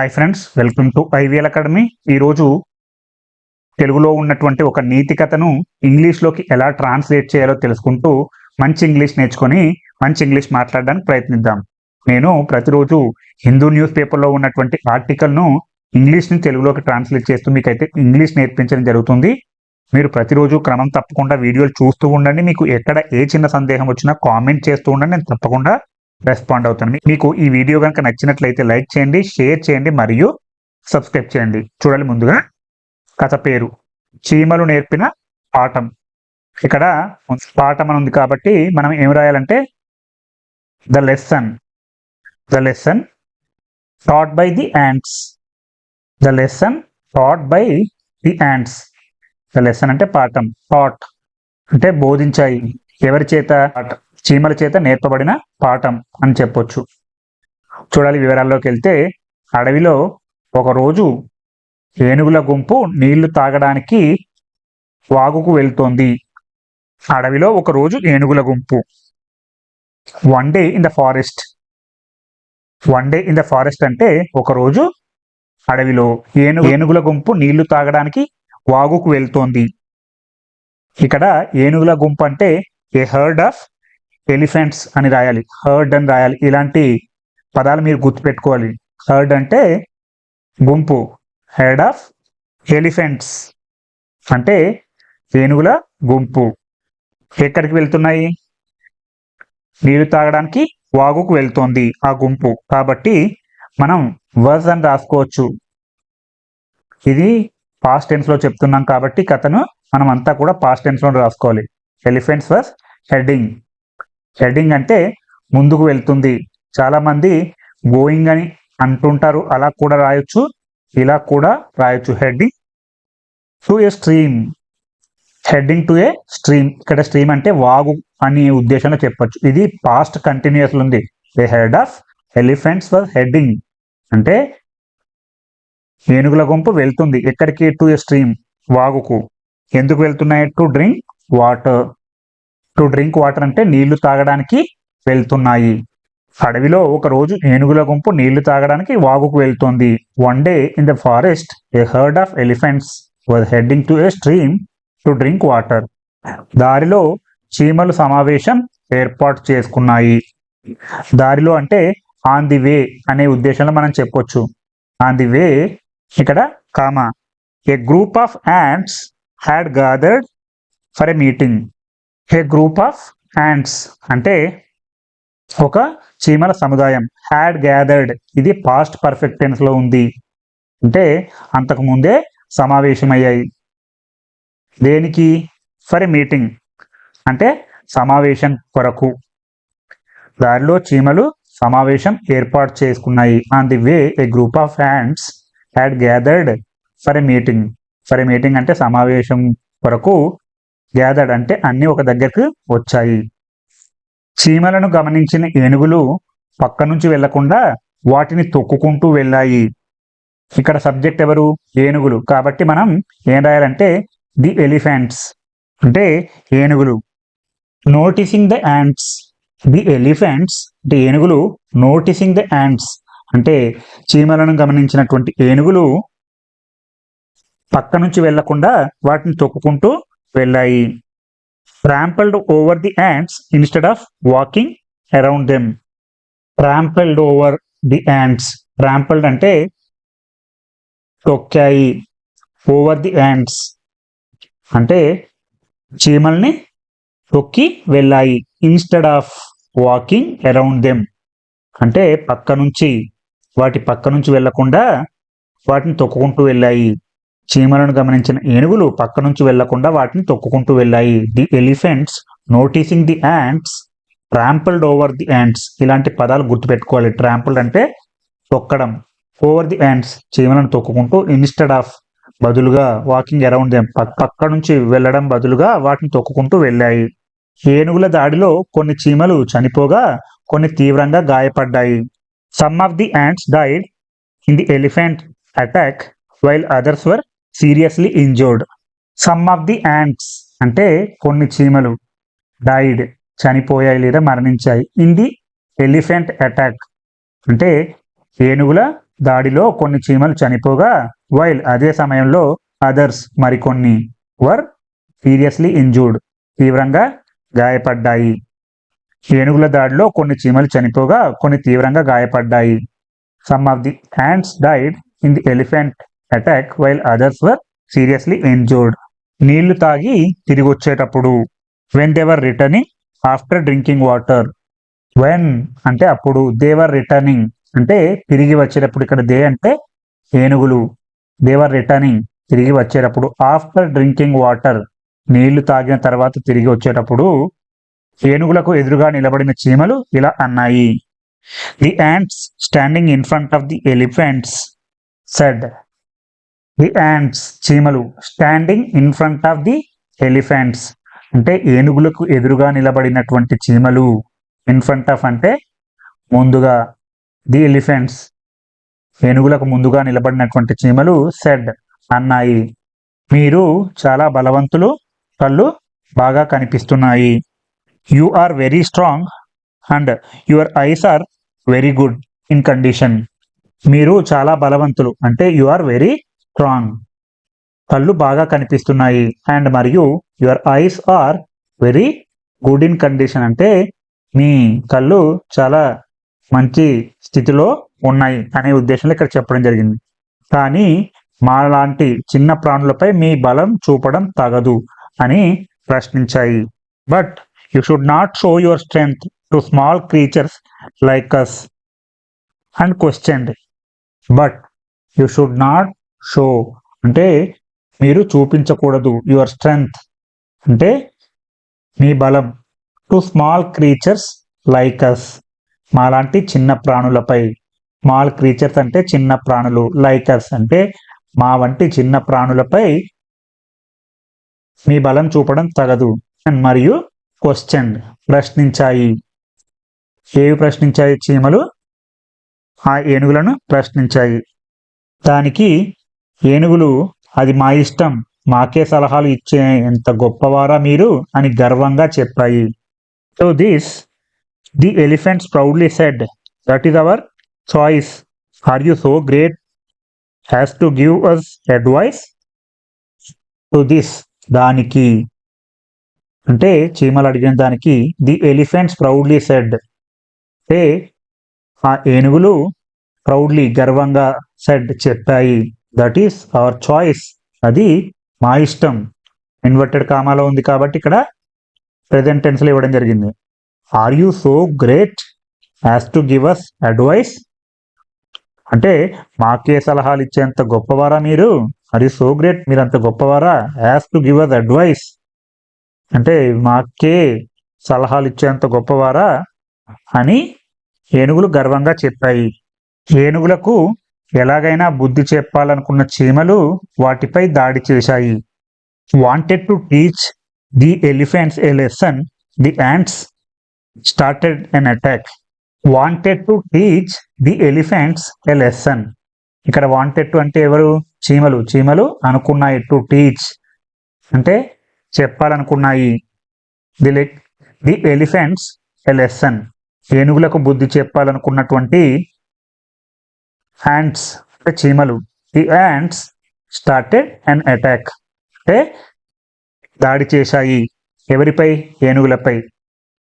Hi friends welcome to IVL academy ఈరోజు తెలుగులో ఉన్నటువంటి ఒక నీతి కథను ఇంగ్లీష్లోకి ఎలా ట్రాన్స్లేట్ చేయాలో తెలుసుకుంటూ మంచి ఇంగ్లీష్ నేర్చుకొని మంచి ఇంగ్లీష్ మాట్లాడడానికి ప్రయత్నిద్దాం. నేను ప్రతిరోజు హిందూ న్యూస్ పేపర్లో ఉన్నటువంటి ఆర్టికల్ను ఇంగ్లీష్ని తెలుగులోకి ట్రాన్స్లేట్ చేస్తూ మీకైతే ఇంగ్లీష్ నేర్పించడం జరుగుతుంది. మీరు ప్రతిరోజు క్రమం తప్పకుండా వీడియోలు చూస్తూ ఉండండి. మీకు ఎక్కడ ఏ చిన్న సందేహం వచ్చినా కామెంట్ చేస్తూ ఉండండి. నేను తప్పకుండా రెస్పాండ్ అవుతుంది. మీకు ఈ వీడియో కనుక నచ్చినట్లయితే లైక్ చేయండి షేర్ చేయండి మరియు సబ్స్క్రైబ్ చేయండి. చూడాలి ముందుగా కథ పేరు. చీమలు నేర్పిన పాఠం. ఇక్కడ పాఠం అని ఉంది కాబట్టి మనం ఏం రాయాలంటే the lesson the lesson taught by the ants the lesson taught by the ants the lesson అంటే పాఠం. టాట్ అంటే బోధించాయి. ఎవరి చేత? చీమల చేత నేర్పబడిన పాఠం అని చెప్పొచ్చు. చూడాలి వివరాల్లోకి వెళ్తే అడవిలో ఒకరోజు ఏనుగుల గుంపు నీళ్ళు తాగడానికి వాగుకు వెళ్తోంది. అడవిలో ఒకరోజు ఏనుగుల గుంపు. One day in the forest one day in the forest అంటే ఒకరోజు అడవిలో ఏనుగు ఏనుగుల గుంపు నీళ్ళు తాగడానికి వాగుకు వెళ్తోంది. ఇక్కడ ఏనుగుల గుంపు అంటే ఏ హర్డ్ ఆఫ్ ఎలిఫెంట్స్ అని రాయాలి హర్డ్ అని రాయాలి. ఇలాంటి పదాలు మీరు గుర్తుపెట్టుకోవాలి. హర్డ్ అంటే గుంపు హెడ్ ఆఫ్ ఎలిఫెంట్స్ అంటే ఏనుగుల గుంపు. ఎక్కడికి వెళ్తున్నాయి? నీళ్ళు తాగడానికి వాగుకు వెళ్తోంది ఆ గుంపు. కాబట్టి మనం వర్స్ అని రాసుకోవచ్చు. ఇది పాస్ట్ టెన్స్లో చెప్తున్నాం కాబట్టి కథను మనం అంతా కూడా పాస్ట్ టెన్స్లో రాసుకోవాలి. ఎలిఫెంట్స్ వర్స్ హెడ్డింగ్ హెడ్డింగ్ అంటే ముందుకు వెళ్తుంది. చాలామంది గోయింగ్ అని అంటుంటారు. అలా కూడా రాయొచ్చు ఇలా కూడా రాయొచ్చు. Heading to a stream heading to a stream ఇక్కడ స్ట్రీమ్ అంటే వాగు అని ఉద్దేశంలో చెప్పొచ్చు. ఇది పాస్ట్ కంటిన్యూస్ ఉంది a herd of elephants were heading అంటే ఏనుగుల గుంపు వెళ్తుంది. ఎక్కడికి? టు ఏ స్ట్రీమ్ వాగుకు. ఎందుకు వెళ్తున్నాయి? To drink water to drink water అంటే నీళ్ళు తాగడానికి వెళ్తున్నాయి. అడవిలో ఒక రోజు ఏనుగుల గుంపు నీళ్ళు తాగడానికి వాగుకు వెళ్తోంది. One day in the forest a herd of elephants was heading to a stream to drink water. దారిలో చీమలు సమావేశం ఏర్పాటు చేసుకున్నాయి. దారిలో అంటే ఆన్ ది వే అనే ఉద్దేశంలో మనం చెప్పొచ్చు. ఆన్ ది వే ఇక్కడ comma a group of ants had gathered for a meeting. A group of ants అంటే ఒక చీమల సముదాయం హ్యాడ్ గ్యాదర్డ్. ఇది పాస్ట్ పర్ఫెక్ట్ టెన్స్లో ఉంది. అంటే అంతకు ముందే సమావేశమయ్యాయి. దేనికి? For a meeting. అంటే సమావేశం కొరకు. దారిలో చీమలు సమావేశం ఏర్పాటు చేసుకున్నాయి. On the way a group of ants had gathered for a meeting for a meeting అంటే సమావేశం కొరకు గ్యాదర్డ్ అంటే అన్ని ఒక దగ్గరకు వచ్చాయి. చీమలను గమనించిన ఏనుగులు పక్క నుంచి వెళ్ళకుండా వాటిని తొక్కుకుంటూ వెళ్ళాయి. ఇక్కడ సబ్జెక్ట్ ఎవరు? ఏనుగులు. కాబట్టి మనం ఏం రాయాలంటే ది ఎలిఫెంట్స్. అంటే ఏనుగులు. Noticing the ants the elephants అంటే ఏనుగులు నోటీసింగ్ ద యాండ్స్ అంటే చీమలను గమనించినటువంటి ఏనుగులు పక్క నుంచి వెళ్ళకుండా వాటిని తొక్కుకుంటూ వెళ్ళాయి trampled over the ants instead of walking around them trampled over the ants trampled అంటే తొక్కాయి ఓవర్ ది యాండ్స్ అంటే చీమల్ని తొక్కి వెళ్ళాయి instead of walking around them అంటే పక్క నుంచి వాటి పక్క నుంచి వెళ్ళకుండా వాటిని తొక్కుకుంటూ వెళ్ళాయి. చీమలను గమనించిన ఏనుగులు పక్క నుంచి వెళ్ళకుండా వాటిని తొక్కుకుంటూ వెళ్ళాయి. The elephants noticing the ants trampled over the ants ఇలాంటి పదాలు గుర్తుపెట్టుకోవాలి. ట్రాంపుల్డ్ అంటే తొక్కడం. ఓవర్ ది యాండ్స్ చీమలను తొక్కుకుంటూ ఇన్స్టెడ్ ఆఫ్ బదులుగా వాకింగ్ అరౌండ్ దెమ్ పక్క నుంచి వెళ్ళడం బదులుగా వాటిని తొక్కుకుంటూ వెళ్ళాయి. ఏనుగుల దాడిలో కొన్ని చీమలు చనిపోగా కొన్ని తీవ్రంగా గాయపడ్డాయి. Some of the ants died in the elephant attack while others were seriously injured some of the ants అంటే కొన్ని చీమలు డైడ్ చనిపోయాయి లేదా మరణించాయి. ఇన్ ది ఎలిఫెంట్ అటాక్ అంటే ఏనుగుల దాడిలో కొన్ని చీమలు చనిపోగా వైల్ అదే సమయంలో అదర్స్ మరికొన్ని వర్ సీరియస్లీ ఇంజూర్డ్ తీవ్రంగా గాయపడ్డాయి. ఏనుగుల దాడిలో కొన్ని చీమలు చనిపోగా కొన్ని తీవ్రంగా గాయపడ్డాయి. Some of the ants died in the elephant attack while others were seriously injured నీళ్ళు తాగి తిరిగి వచ్చేటప్పుడు when they were returning after drinking water when అంటే అప్పుడు దేవర్ రిటర్నింగ్ అంటే తిరిగి వచ్చేటప్పుడు ఇక్కడ దే అంటే ఏనుగులు. దేవర్ రిటర్నింగ్ తిరిగి వచ్చేటప్పుడు ఆఫ్టర్ డ్రింకింగ్ వాటర్ నీళ్ళు తాగిన తర్వాత తిరిగి వచ్చేటప్పుడు ఏనుగులకు ఎదురుగా నిలబడిన చీమలు ఇలా అన్నాయి. The ants standing in front of the elephants said the ants చీమలు standing in front of the elephants అంటే ఏనుగులకు ఎదురుగా నిలబడినటువంటి చీమలు ఇన్ ఫ్రంట్ ఆఫ్ అంటే ముందుగా. ది ఎలిఫెంట్స్ ఏనుగులకు ముందుగా నిలబడినటువంటి చీమలు సెడ్ అన్నాయి. మీరు చాలా బలవంతులు కళ్ళు బాగా కనిపిస్తున్నాయి. You are very strong and your eyes are very good in condition మీరు చాలా బలవంతులు అంటే యు ఆర్ వెరీ స్ట్రాంగ్ కళ్ళు బాగా కనిపిస్తున్నాయి. అండ్ మరియు your eyes are very good in condition అంటే మీ కళ్ళు చాలా మంచి స్థితిలో ఉన్నాయి అనే ఉద్దేశంలో ఇక్కడ చెప్పడం జరిగింది. కానీ మా లాంటి చిన్న ప్రాణులపై మీ బలం చూపడం తగదు అని ప్రశ్నించాయి. But you should not show your strength to small creatures like us and question but you should not show అంటే మీరు చూపించకూడదు యువర్ స్ట్రెంగ్త్ అంటే మీ బలం. To small creatures like us మాలాంటి చిన్న ప్రాణులపై. స్మాల్ క్రీచర్స్ అంటే చిన్న ప్రాణులు లైక్ అస్ అంటే మా వంటి చిన్న ప్రాణులపై మీ బలం చూపడం తగదు. అండ్ మరియు క్వశ్చన్ ప్రశ్నించాయి. ఏవి ప్రశ్నించాయి చీమలు? ఆ ఏనుగులను ప్రశ్నించాయి. దానికి ఏనుగులు అది మా ఇష్టం మాకే సలహాలు ఇచ్చే ఎంత గొప్పవారా మీరు? అని గర్వంగా చెప్పాయి. So this the elephants proudly said that is our choice are you so great as to give us advice to this దానికి అంటే చీమలు అడిగిన దానికి ది ఎలిఫెంట్స్ ప్రౌడ్లీ సెడ్ అంటే ఆ ఏనుగులు ప్రౌడ్లీ గర్వంగా సెడ్ చెప్పాయి. దట్ ఈస్ అవర్ చాయిస్ అది మా ఇష్టం. ఇన్వర్టెడ్ కామాలో ఉంది కాబట్టి ఇక్కడ ప్రెసెంట్ టెన్స్లో ఇవ్వడం జరిగింది. Are you so great as to give us advice అంటే మాకే సలహాలు ఇచ్చేంత గొప్పవారా మీరు? అది సో గ్రేట్ మీరు అంత గొప్పవారా? As to give us advice అంటే మాకే సలహాలు ఇచ్చేంత గొప్పవారా? అని ఏనుగులు గర్వంగా చెప్పాయి. ఏనుగులకు ఎలాగైనా బుద్ధి చెప్పాలనుకున్న చీమలు వాటిపై దాడి చేశాయి. Wanted to teach the elephants a lesson the ants started an attack wanted to teach the elephants a lesson ఇక్కడ వాంటెడ్ టు అంటే ఎవరు? చీమలు. చీమలు అనుకున్నాయి. టు టీచ్ అంటే చెప్పాలనుకున్నాయి. The లెక్ the elephants a lesson ఏనుగులకు బుద్ధి చెప్పాలనుకున్నటువంటి హ్యాండ్స్ అంటే చీమలు. The ants started and attack అంటే దాడి చేశాయి. ఎవరిపై? ఏనుగులపై.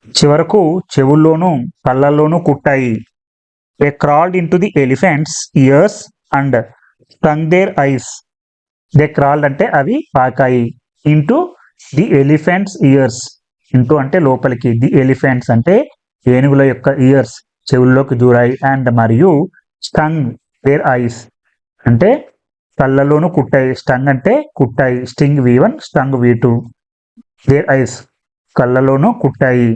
చివరకు చెవుల్లోనూ కళ్ళల్లోనూ కుట్టాయి. They crawled into the elephants ears and stung their eyes they crawled అంటే అవి పాకాయి into the elephants ears into అంటే లోపలికి. ది ఎలిఫెంట్స్ అంటే ఏనుగుల యొక్క ఇయర్స్ చెవుల్లోకి దూరాయి. అండ్ మరియు స్టంగ్ దేర్ ఐస్ అంటే కళ్ళలోనూ కుట్టాయి స్టంగ్ అంటే కుట్టాయి sting V one stung V two their eyes కళ్ళలోనూ కుట్టాయి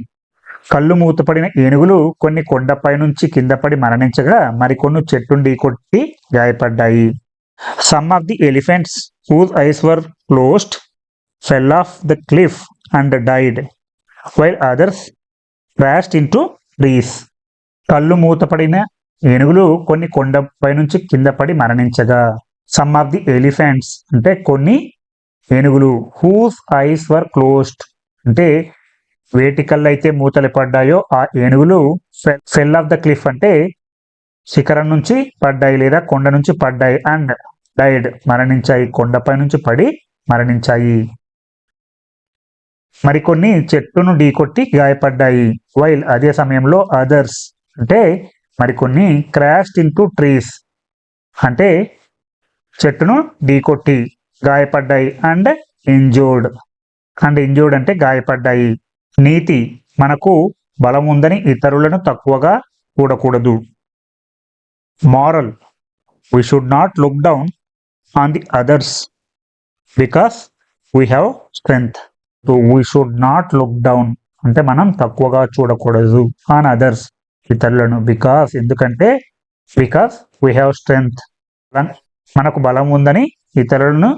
కళ్ళు మూతపడిన ఏనుగులు కొన్ని కొండపై నుంచి కింద పడి మరణించగా మరికొన్ని చెట్టుండి కొట్టి గాయపడ్డాయి. Some of the elephants whose eyes were closed fell off the cliff and died while others crashed into trees కళ్ళు మూతపడిన ఏనుగులు కొన్ని కొండపై నుంచి కింద పడి మరణించగా. సమ్ ఆఫ్ ది ఎలిఫెంట్స్ అంటే కొన్ని ఏనుగులు హూస్ ఐస్ వర్ క్లోజ్డ్ అంటే వేటికల్ అయితే మూతలు పడ్డాయో ఆ ఏనుగులు ఫెల్ ఆఫ్ ద క్లిఫ్ అంటే శిఖరం నుంచి పడ్డాయి లేదా కొండ నుంచి పడ్డాయి అండ్ డైడ్ మరణించాయి కొండపై నుంచి పడి మరణించాయి. మరికొన్ని చెట్టును ఢీకొట్టి గాయపడ్డాయి వైల్ అదే సమయంలో అదర్స్ అంటే మరికొన్ని క్రాష్డ్ ఇంటూ టు ట్రీస్ అంటే చెట్టును ఢీకొట్టి గాయపడ్డాయి అండ్ ఇంజోర్డ్ అండ్ ఇంజోర్డ్ అంటే గాయపడ్డాయి. నీతి మనకు బలం ఉందని ఇతరులను తక్కువగా చూడకూడదు. Moral we should not look down on the others because we have strength so we should not look down అంటే మనం తక్కువగా చూడకూడదు ఆన్ అదర్స్ ఇతరులను బికాస్ ఎందుకంటే బికాస్ వీ హ్యావ్ స్ట్రెంగ్త్ మనకు బలం ఉందని ఇతరులను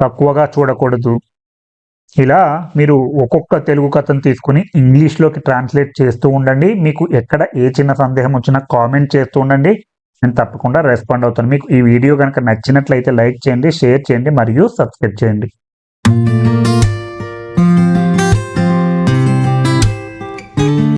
తక్కువగా చూడకూడదు. ఇలా మీరు ఒక్కొక్క తెలుగు కథను తీసుకుని ఇంగ్లీష్లోకి ట్రాన్స్లేట్ చేస్తూ ఉండండి. మీకు ఎక్కడ ఏ చిన్న సందేహం వచ్చినా కామెంట్ చేస్తూ ఉండండి. నేను తప్పకుండా రెస్పాండ్ అవుతాను. మీకు ఈ వీడియో కనుక నచ్చినట్లయితే లైక్ చేయండి షేర్ చేయండి మరియు సబ్స్క్రైబ్ చేయండి.